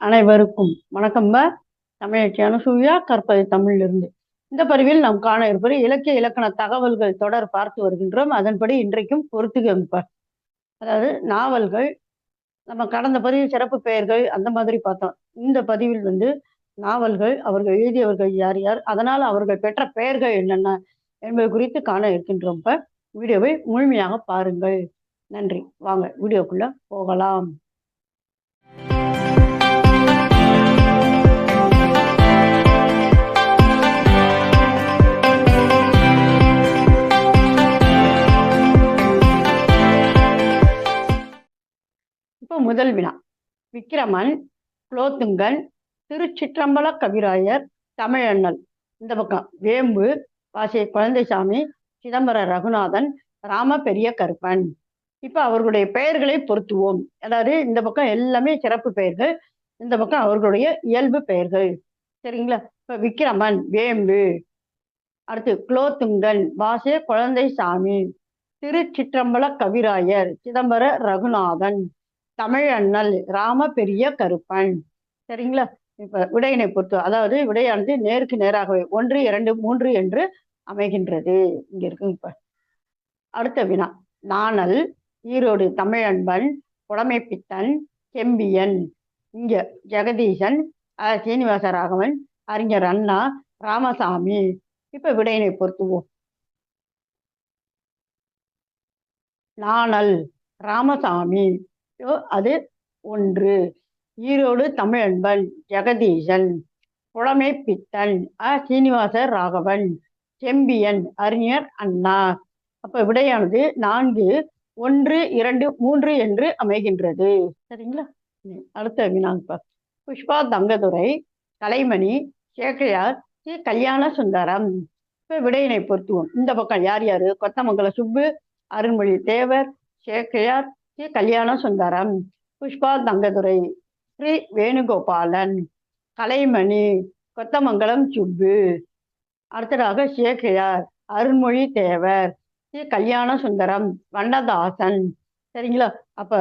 அனைவருக்கும் வணக்கம்ப தமிழச்சி அனுசூயா கற்பது தமிழிலிருந்து. இந்த பதிவில் நாம் காண இருப்பது இலக்கிய இலக்கண தகவல்கள் தொடர் பார்த்து வருகின்றோம். அதன்படி இன்றைக்கும் பொறுத்துகம்ப அதாவது நாவல்கள் நம்ம கடந்த பதிவு சிறப்பு பெயர்கள் அந்த மாதிரி பார்த்தோம். இந்த பதிவில் வந்து நாவல்கள் அவர்கள் எழுதியவர்கள் யார் யார் அதனால் அவர்கள் பெற்ற பெயர்கள் என்னென்ன என்பது குறித்து காண இருக்கின்றோம் இப்ப வீடியோவை முழுமையாக பாருங்கள். நன்றி. வாங்க வீடியோக்குள்ள போகலாம். விக்கிரமன் குலோத்துங்கன் திருச்சிற்றம்பல கவிராயர் தமிழண்ணல். இந்த பக்கம் வேம்பு வாசிய குழந்தைசாமி சிதம்பர ரகுநாதன் ராம பெரிய கருப்பன். இப்போ அவர்களுடைய பெயர்களை பொருத்துவோம். அதாவது இந்த பக்கம் எல்லாமே சிறப்பு பெயர்கள் இந்த பக்கம் அவர்களுடைய இயல்பு பெயர்கள். சரிங்களா? இப்போ விக்கிரமன் வேம்பு. அடுத்து குலோத்துங்கன் வாசிய குழந்தைசாமி திருச்சிற்றம்பல கவிராயர் சிதம்பர ரகுநாதன். தமிழ் அண்ணல் ராம பெரிய கருப்பன். சரிங்களா? இப்ப விடையினை பொறுத்து அதாவது விடையானது நேருக்கு நேராகவே ஒன்று இரண்டு மூன்று என்று அமைகின்றது. இங்க இருக்கு இப்ப. அடுத்த வினா. நாணல் ஈரோடு தமிழன்பன் புலமைப்பித்தன் செம்பியன் இங்க ஜெகதீசன் சீனிவாச ராகவன் அறிஞர் அண்ணா ராமசாமி. இப்ப விடையினை பொருத்துவோம் நாணல் ராமசாமி. அது ஒன்று. ஈரோடு தமிழன்பன் ஜெகதீசன் புலமை பித்தன் அ. சீனிவாச ராகவன் செம்பியன் அறிஞர் அண்ணா. அப்ப விடையானது நான்கு ஒன்று இரண்டு மூன்று என்று அமைகின்றது. சரிங்களா? அடுத்த வினாங்க புஷ்பா தங்கதுரை கலைமணி சேக்கையார் சி கல்யாண சுந்தரம் இப்ப விடையினை பொருத்துவோம் இந்த பக்கம் யார் யாரு? கொத்தமங்கல சுப்பு அருண்மொழி தேவர் சேக்கையார் சி கல்யாண சுந்தரம் புஷ்பா தங்கதுரை ஸ்ரீ வேணுகோபாலன் கலைமணி கொத்தமங்கலம் சுப்பு. அடுத்ததாக சேக்கையார் அருண்மொழி தேவர் ஸ்ரீ கல்யாண சுந்தரம் வண்ணதாசன் சரிங்களா? அப்ப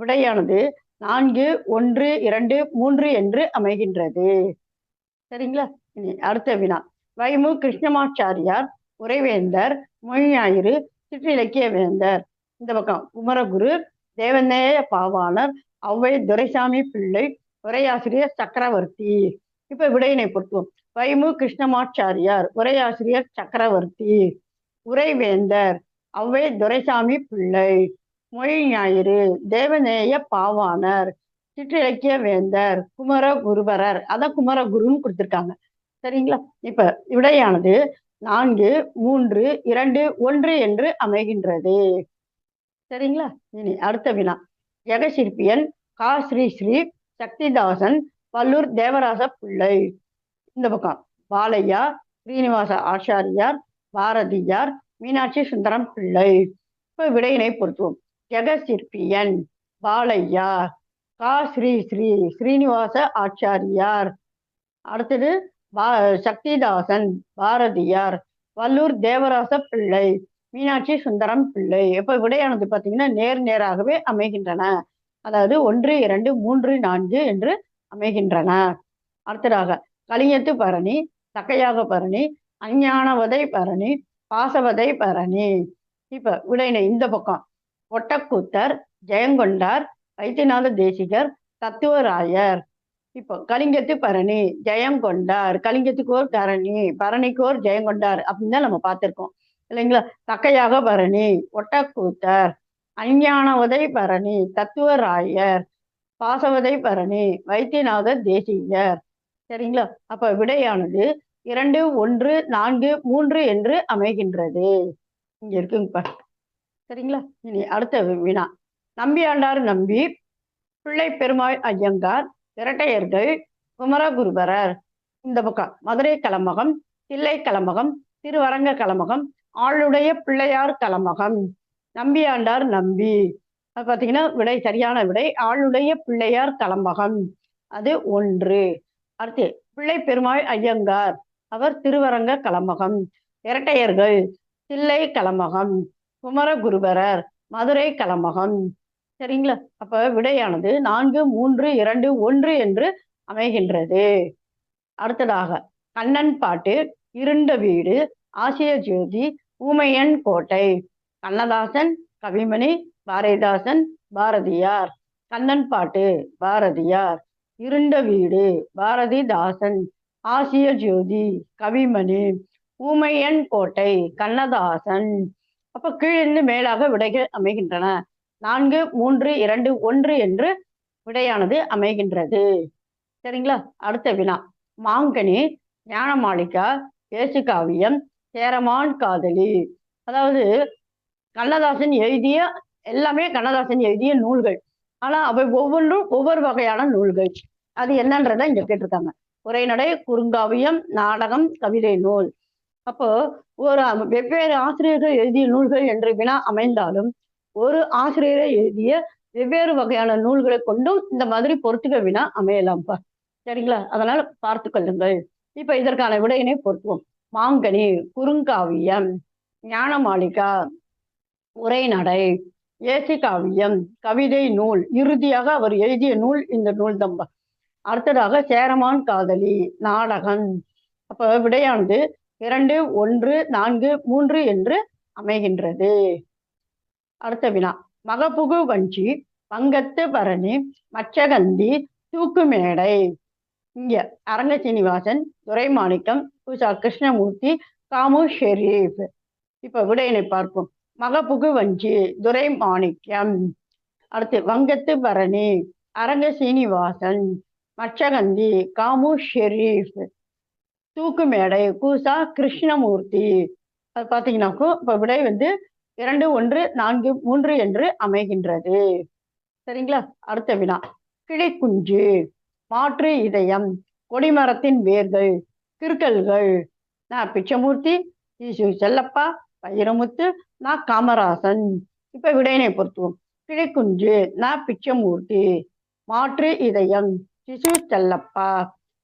விடையானது நான்கு ஒன்று இரண்டு மூன்று என்று அமைகின்றது. சரிங்களா? இனி அடுத்த வினா. வைமு கிருஷ்ணமாச்சாரியார் உரைவேந்தர் மொழி ஞாயிறு சிற்றிலக்கிய வேந்தர் இந்த பக்கம் குமரகுரு தேவநேய பாவாளர் ஔவை துரைசாமி பிள்ளை உரையாசிரியர் சக்கரவர்த்தி. இப்ப விடையினை பொறுத்துவோம் வைமு கிருஷ்ணமாச்சாரியார் உரையாசிரியர் சக்கரவர்த்தி. உரைவேந்தர் ஔவை துரைசாமி பிள்ளை. மொழி ஞாயிறு தேவநேய பாவாணர். சிற்றிலக்கிய வேந்தர் குமர குருபரர் அதான் குமரகுருன்னு கொடுத்துருக்காங்க. சரிங்களா? இப்ப விடையானது நான்கு மூன்று இரண்டு ஒன்று என்று அமைகின்றது. சரிங்களா? இனி அடுத்த வினா. ஜெகசிற்பியன் கா ஸ்ரீ ஸ்ரீ சக்திதாசன் பல்லூர் தேவராச பிள்ளை இந்த பக்கம். பாலையா ஸ்ரீனிவாச ஆச்சாரியார் பாரதியார் மீனாட்சி சுந்தரம் பிள்ளை இப்போ விடையினை பொருத்துவோம் ஜெகசிற்பியன் பாலையா கா ஸ்ரீ ஸ்ரீ ஸ்ரீனிவாச ஆச்சாரியார். அடுத்தது பா சக்திதாசன் பாரதியார் வல்லூர் தேவராச பிள்ளை மீனாட்சி சுந்தரம் பிள்ளை. எப்போ விடையானது பார்த்தீங்கன்னா நேர் நேராகவே அமைகின்றன. அதாவது ஒன்று இரண்டு மூன்று நான்கு என்று அமைகின்றன. அடுத்ததாக கலியத்து பரணி தக்கையாக பரணி அஞ்ஞானவதை பரணி பாசவதை பரணி. இப்போ விடையினை இந்த பக்கம். ஒட்டக்கூத்தர் ஜெயங்கொண்டார் வைத்தியநாத தேசிகர் தத்துவராயர். இப்போ கலிங்கத்து பரணி ஜெயங்கொண்டார். கலிங்கத்துக்கோர் கரணி பரணிக்கோர் ஜெயங்கொண்டார் அப்படின்னு தான் நம்ம பார்த்துருக்கோம். இல்லைங்களா? தக்கையாக பரணி ஒட்டக்கூத்தர் அஞ்ஞானவதை பரணி தத்துவராயர் பாசவதை பரணி வைத்தியநாத தேசியர். சரிங்களா? அப்ப விடையானது இரண்டு ஒன்று நான்கு மூன்று என்று அமைகின்றது. இங்க இருக்குங்கப்பா சரிங்களா? இனி அடுத்த வினா. நம்பியாண்டார் நம்பி பிள்ளை பெருமாள் ஐயங்கார் இரட்டையர்கள் குமரகுருபரர். இந்த பக்கம் மதுரை கலமகம் தில்லை கலமகம் திருவரங்க கலமகம் ஆளுடைய பிள்ளையார் கலமகம் நம்பியாண்டார் நம்பி. அது பார்த்தீங்கன்னா விடை சரியான விடை. ஆளுடைய பிள்ளையார் கலமகம் அது ஒன்று. அடுத்து பிள்ளை பெருமாள் ஐயங்கார். அவர் திருவரங்க கலமகம். இரட்டையர்கள் தில்லை கலமகம். குமரகுருபரர் மதுரை கலமகம். சரிங்களா? அப்ப விடையானது நான்கு மூன்று இரண்டு ஒன்று என்று அமைகின்றது. அடுத்ததாக கண்ணன் பாட்டு இருண்ட வீடு ஆசிய ஜோதி ஊமையன் கோட்டை. கண்ணதாசன் கவிமணி பாரதிதாசன் பாரதியார். கண்ணன் பாட்டு பாரதியார். இருண்ட வீடு பாரதிதாசன். ஆசிய ஜோதி கவிமணி. ஊமையன் கோட்டை கண்ணதாசன். அப்ப கீழிருந்து மேலாக விடைகள் அமைகின்றன. நான்கு மூன்று இரண்டு ஒன்று என்று விடையானது அமைகின்றது. சரிங்களா? அடுத்த வினா. மாங்கனி ஞானமாளிகா ஏசுகாவியம் சேரமான் காதலி. அதாவது கண்ணதாசன் எழுதிய எல்லாமே கண்ணதாசன் எழுதிய நூல்கள். ஆனா அவை ஒவ்வொன்றும் ஒவ்வொரு வகையான நூல்கள். அது என்னன்றத இங்க கேட்டிருக்காங்க. உரைநடை குறுங்காவியம் நாடகம் கவிதை நூல். அப்போ ஒரு வெவ்வேறு ஆசிரியர்கள் எழுதிய நூல்கள் என்று வினா அமைந்தாலும் ஒரு ஆசிரியரை எழுதிய வெவ்வேறு வகையான நூல்களை கொண்டும் இந்த மாதிரி பொறுத்துக்க வினா அமையலாம்ப்பா. சரிங்களா? அதனால பார்த்து கொள்ளுங்கள். இப்ப இதற்கான விடையினை பொருத்துவோம் மாங்கனி குறுங்காவியம் ஞானமாளிகா உரைநடை ஏசி காவியம் கவிதை நூல். இறுதியாக அவர் எழுதிய நூல் இந்த நூல் தம்ப. அடுத்ததாக சேரமான் காதலி நாடகம். அப்போ விடையானது இரண்டு ஒன்று நான்கு மூன்று என்று அமைகின்றது. அடுத்த வினா. மகப்புகு வஞ்சி பங்கத்து பரணி மச்சகந்தி தூக்கு மேடை இங்க அரங்க சீனிவாசன் துரைமாணிக்கம் உஷா கிருஷ்ணமூர்த்தி காமு ஷெரீப். இப்ப விடையினை பார்ப்போம். மகப்புகு வஞ்சி துரை மாணிக்கம் அடுத்து வங்கத்து பரணி அரங்க சீனிவாசன் மச்சகந்தி காமு ஷெரீப். தூக்கு மேடை கூசா கிருஷ்ணமூர்த்தி. அது பார்த்தீங்கன்னாக்கோ இப்போ விடை வந்து இரண்டு ஒன்று நான்கு மூன்று என்று அமைகின்றது. சரிங்களா? அடுத்த வினா. கிளைக்குஞ்சு. மாற்று இதயம் கொடிமரத்தின் வேர்கள் கிருக்கல்கள். நான் பிச்சமூர்த்தி ஈசு செல்லப்பா வைரமுத்து நான் காமராசன். இப்ப விடையினை பொருத்துவோம் கிளைக்குஞ்சு நான் பிச்சமூர்த்தி. மாற்று இதயம் சிசு செல்லப்பா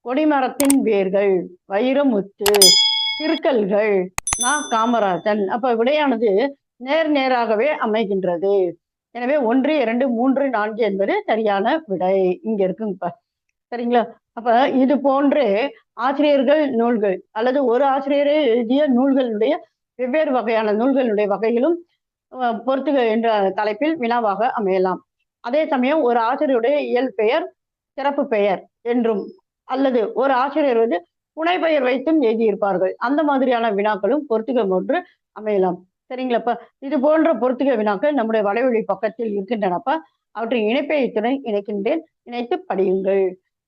கொடிமரத்தின் வேர்கள் வைரமுத்து கிருக்கல்கள். நான் காமராஜன் அப்ப விடையானது நேர் நேராகவே அமைகின்றது. எனவே ஒன்று இரண்டு மூன்று நான்கு என்பது சரியான விடை. இங்க இருக்குங்கப்பா. சரிங்களா? அப்ப இது போன்று ஆசிரியர்கள் நூல்கள் அல்லது ஒரு ஆசிரியரே எழுதிய நூல்களுடைய வெவ்வேறு வகையான நூல்களுடைய வகையிலும் பொறுத்துக என்ற தலைப்பில் வினாவாக அமையலாம். அதே சமயம் ஒரு ஆசிரியருடைய இயல் பெயர் சிறப்பு பெயர் என்றும் அல்லது ஒரு ஆசிரியர் வந்து புனை பெயர் வைத்தும் எழுதியிருப்பார்கள். அந்த மாதிரியான வினாக்களும் பொறுத்துக ஒன்று அமையலாம். சரிங்களாப்பா இது போன்ற பொறுத்துக வினாக்கள் நம்முடைய வலைவழி பக்கத்தில் இருக்கின்றனப்பா அவற்றின் இணைப்பை இத்துடன் இணைக்கின்றேன். இணைத்து படியுங்கள்.